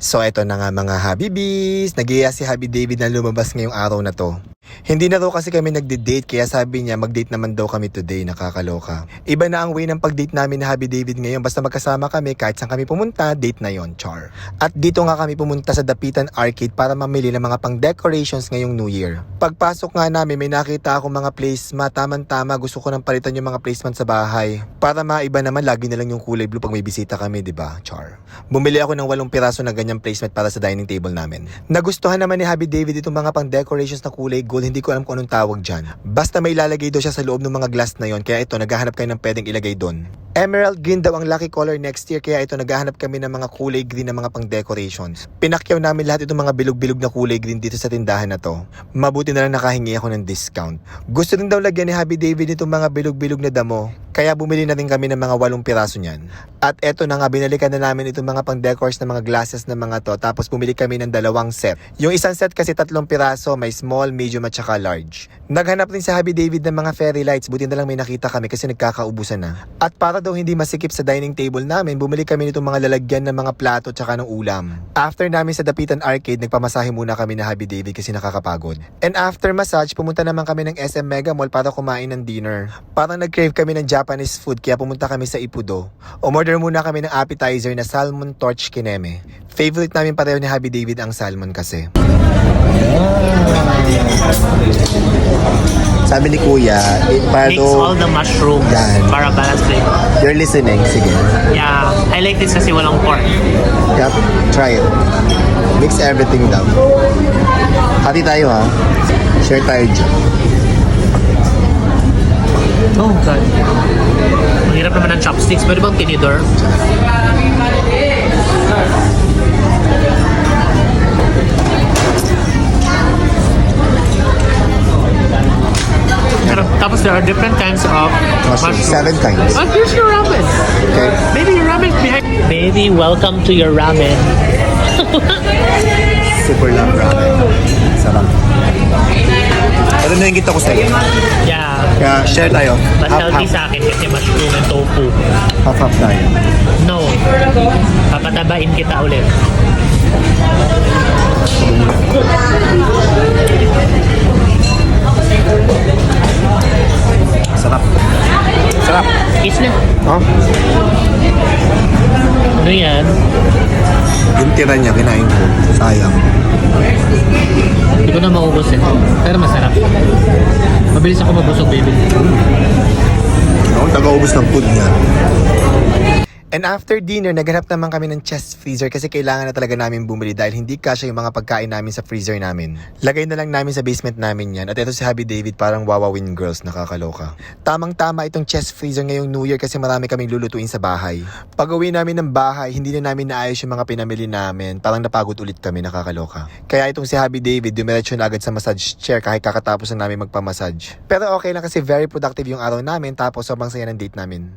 So eto na nga mga Habibis, nagiya si Habi David na lumabas ngayong araw na to. Hindi na raw kasi kami nagde-date kaya sabi niya mag-date naman daw kami today, nakakaloka. Iba na ang way ng pag-date namin ni Habi David ngayon basta magkasama kami kahit saan kami pumunta, date na yon char. At dito nga kami pumunta sa Dapitan Arcade para mamili ng mga pang-decorations ngayong New Year. Pagpasok nga namin may nakita akong mga placement, tamang-tama gusto ko nang palitan yung mga placement sa bahay. Para maiba naman lagi na lang yung kulay blue pag may bisita kami, di ba? Char. Bumili ako ng walong piraso ng ganyang placement para sa dining table namin. Nagustuhan naman ni Habi David itong mga pang-decorations na kulay gold, hindi ko alam kung anong tawag dyan. Basta may ilalagay daw siya sa loob ng mga glass na yon, kaya ito, naghahanap kayo ng pwedeng ilagay doon. Emerald green daw ang lucky color next year, kaya ito, naghahanap kami ng mga kulay green na mga pang-decorations. Pinakyaw namin lahat itong mga bilog-bilog na kulay green dito sa tindahan na to. Mabuti na lang nakahingi ako ng discount. Gusto rin daw lagyan ni Habi David itong mga bilog-bilog na damo, kaya bumili na rin kami ng mga walong piraso niyan. At eto na nga, binalikan na namin itong mga pang-decors na mga glasses na mga to. Tapos bumili kami ng dalawang set. Yung isang set kasi tatlong piraso, may small, medium at saka large. Naghanap rin sa Happy David ng mga fairy lights. Buti na lang may nakita kami kasi nagkakaubusan na. At para daw hindi masikip sa dining table namin, bumili kami nitong mga lalagyan ng mga plato at saka ng ulam. After namin sa Dapitan Arcade, nagpamasahe muna kami na Happy David kasi nakakapagod. And after massage, pumunta naman kami ng SM Mega Mall para kumain ng dinner. Parang nag-crave kami ng Japanese food kaya pumunta kami sa Ipudo. Umorder muna kami ng appetizer na salmon torch kineme. Favorite namin pareho ni Happy David ang salmon kasi. Sabi ni Kuya, eh, para Mix all the mushrooms Yan. para balance flavor. you're listening, sige. Yeah, I like this kasi walang pork. Yep, try it. Mix everything daw. Hati tayo ha. Share tayo dyan. Oh, God. Mahirap naman ng chopsticks. Pwede bang tinidor? Pero, tapos there are different kinds of Mushroom. mushrooms. Seven kinds. Oh, here's your ramen. Okay. Baby, your ramen's behind. Baby, welcome to your ramen. Super love ramen. Sarap. Pero naingit ako sa'yo. Yeah. Kaya share tayo. Mas Half, healthy half, sa akin kasi mushroom and tofu. half, half tayo. No. Papatabain kita ulit. Sarap. Sarap. Kiss na. Oh, Ano yan? yung tira niya, kinain ko. Sayang. Hindi ko na maubos eh. Pero masarap. Mabilis ako mabusog, baby. Ako taga-ubos ng food niya. And after dinner, naghanap naman kami ng chest freezer kasi kailangan na talaga namin bumili dahil hindi kasya yung mga pagkain namin sa freezer namin. Lagay na lang namin sa basement namin yan. At ito si Happy David parang wawawin girls, nakakaloka. Tamang-tama itong chest freezer ngayong New Year kasi marami kaming lulutuin sa bahay. Pag uwi namin ng bahay, hindi na namin naayos yung mga pinamili namin. Parang napagod ulit kami, nakakaloka. Kaya itong si Happy David, dumiretso na agad sa massage chair kahit kakatapos na namin magpamassage. Pero okay lang kasi very productive yung araw namin tapos sobrang saya ng date namin.